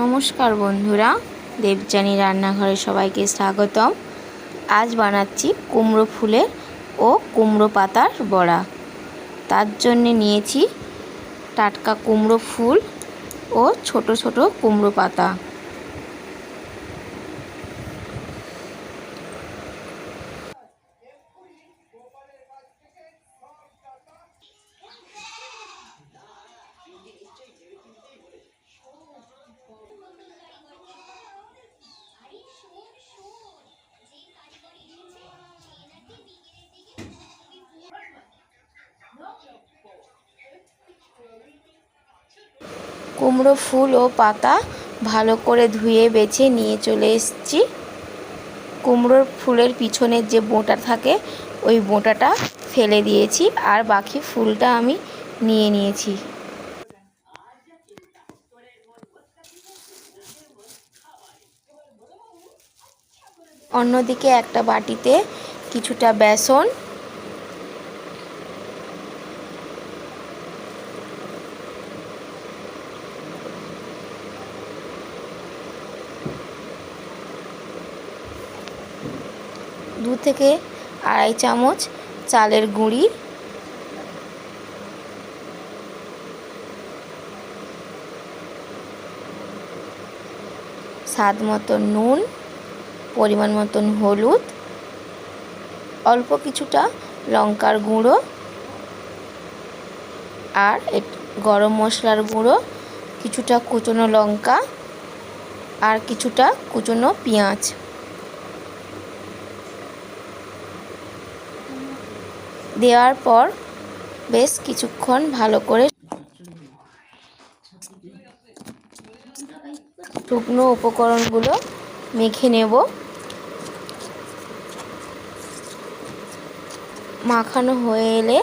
নমস্কার বন্ধুরা, দেবযানী রান্নাঘরে সবাইকে স্বাগতম। আজ বানাচ্ছি কুমড়ো ফুলের ও কুমড়ো পাতার বড়া। তার জন্যে নিয়েছি টাটকা কুমড়ো ফুল ও ছোট ছোট কুমড়ো পাতা। কুমড়ো ফুল ও পাতা ভালো করে ধুয়ে বেছে নিয়ে চলে এসেছি। কুমড়োর ফুলের পিছনের যে বোঁটা থাকে, ওই বোঁটাটা ফেলে দিয়েছি আর বাকি ফুলটা আমি নিয়ে নিয়েছি। অন্যদিকে একটা বাটিতে কিছুটা বেসন দু থেকে আড়াই চামচ চালের গুঁড়ি, স্বাদ মতো নুন, পরিমাণ মতন হলুদ, অল্প কিছুটা লঙ্কার গুঁড়ো আর গরম মশলার গুঁড়ো, কিছুটা কুচনো লঙ্কা আর কিছুটা কুচনো পেঁয়াজ। দেওয়ার পর বেশ কিছুক্ষণ ভালো করে শুকনো উপকরণগুলো মেখে নেব। মাখানো হয়ে এলে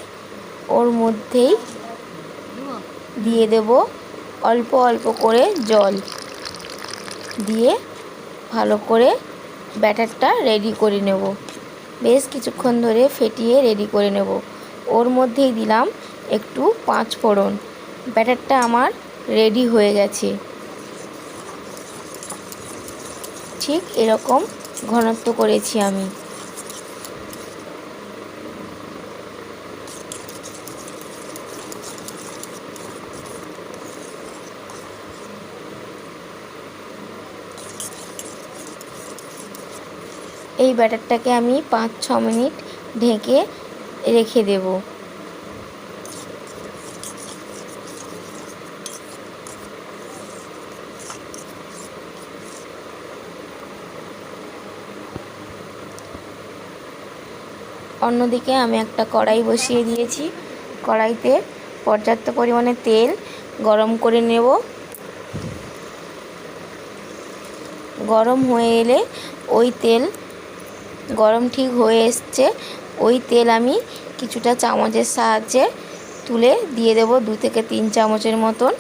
ওর মধ্যেই দিয়ে দেব অল্প অল্প করে জল। দিয়ে ভালো করে ব্যাটারটা রেডি করে নেব। বেশ কিছুক্ষণ ধরে ফেটিয়ে রেডি করে নেব। ওর মধ্যেই দিলাম একটু পাঁচ ফোড়ন। ব্যাটারটা আমার রেডি হয়ে গেছে। ঠিক এরকম ঘনত্ব করেছি আমি। এই ব্যাটারটাকে আমি পাঁচ, ছ মিনিট ঢেকে রেখে দেব। অন্যদিকে আমি একটা কড়াই বসিয়ে দিয়েছি। কড়াইতে পর্যাপ্ত পরিমাণে তেল গরম করে নেব। গরম হয়ে এলে ওই তেল গরম ঠিক হয়ে এসছে। ওই তেল আমি কিছুটা চামচের সাহায্যে তুলে দিয়ে দেব দু থেকে তিন চামচের মতন।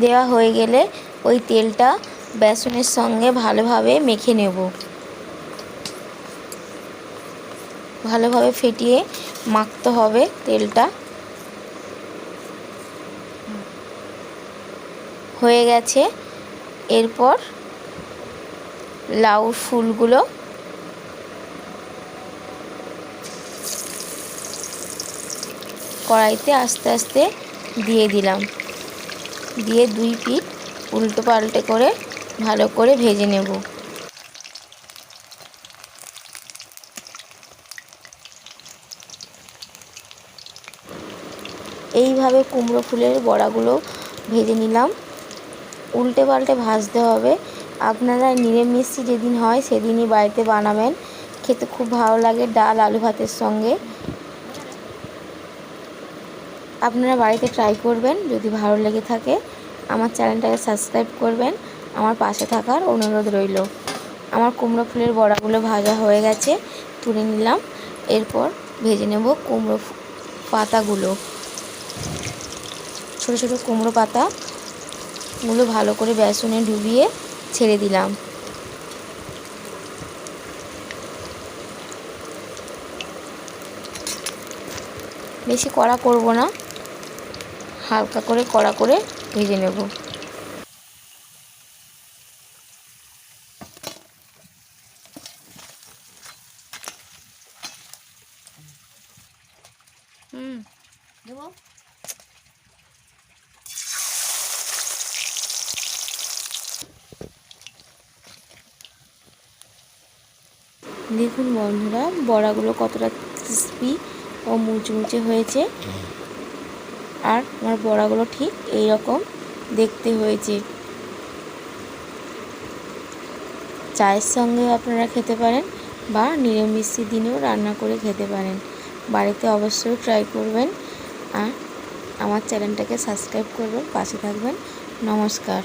দেওয়া হয়ে গেলে ওই তেলটা বেসনের সঙ্গে ভালোভাবে মেখে নেব। ভালোভাবে ফেটিয়ে মাখতে হবে তেলটা। হয়ে গেছে। এরপর লাউ ফুলগুলো কড়াইতে আস্তে আস্তে দিয়ে দিলাম। দিয়ে দুই পিঠ উল্টো পাল্টে করে ভালো করে ভেজে নেব। এইভাবে কুমড়ো ফুলের বড়াগুলো ভেজে নিলাম। উল্টে পাল্টে ভাজতে হবে। আপনারা নিরামিষি যেদিন হয় সেদিনই বাড়িতে বানাবেন। খেতে খুব ভালো লাগে ডাল, আলু ভাতের সঙ্গে। আপনারা বাড়িতে ট্রাই করবেন, যদি ভালো লেগে থাকে। আমার চ্যানেলটাকে সাবস্ক্রাইব করবেন। আমার পাশে থাকার অনুরোধ রইল। আমার কুমড়ো ফুলের বড়াগুলো ভাজা হয়ে গেছে, তুলে নিলাম। এরপর ভেজে নেব কুমড়ো পাতাগুলো। ছোটো ছোটো কুমড়ো পাতা। গুলো ভালো করে বেসনে ডুবিয়ে ছেড়ে দিলাম। বেশি কড়া করব না। হালকা করে কড়া করে ভেজে নেব। হুম দেবো দেখুন বন্ধুরা, বড়াগুলো কতটা ক্রিস্পি ও মুচমুচে হয়েছে। আর আমার বড়াগুলো ঠিক এই রকম দেখতে হয়েছে। চায়ের সঙ্গে আপনারা খেতে পারেন বা নিরামিষি দিনেও রান্না করে খেতে পারেন। বাড়িতে অবশ্যই ট্রাই করবেন। আর আমার চ্যানেলটাকে সাবস্ক্রাইব করবেন, পাশে থাকবেন। নমস্কার।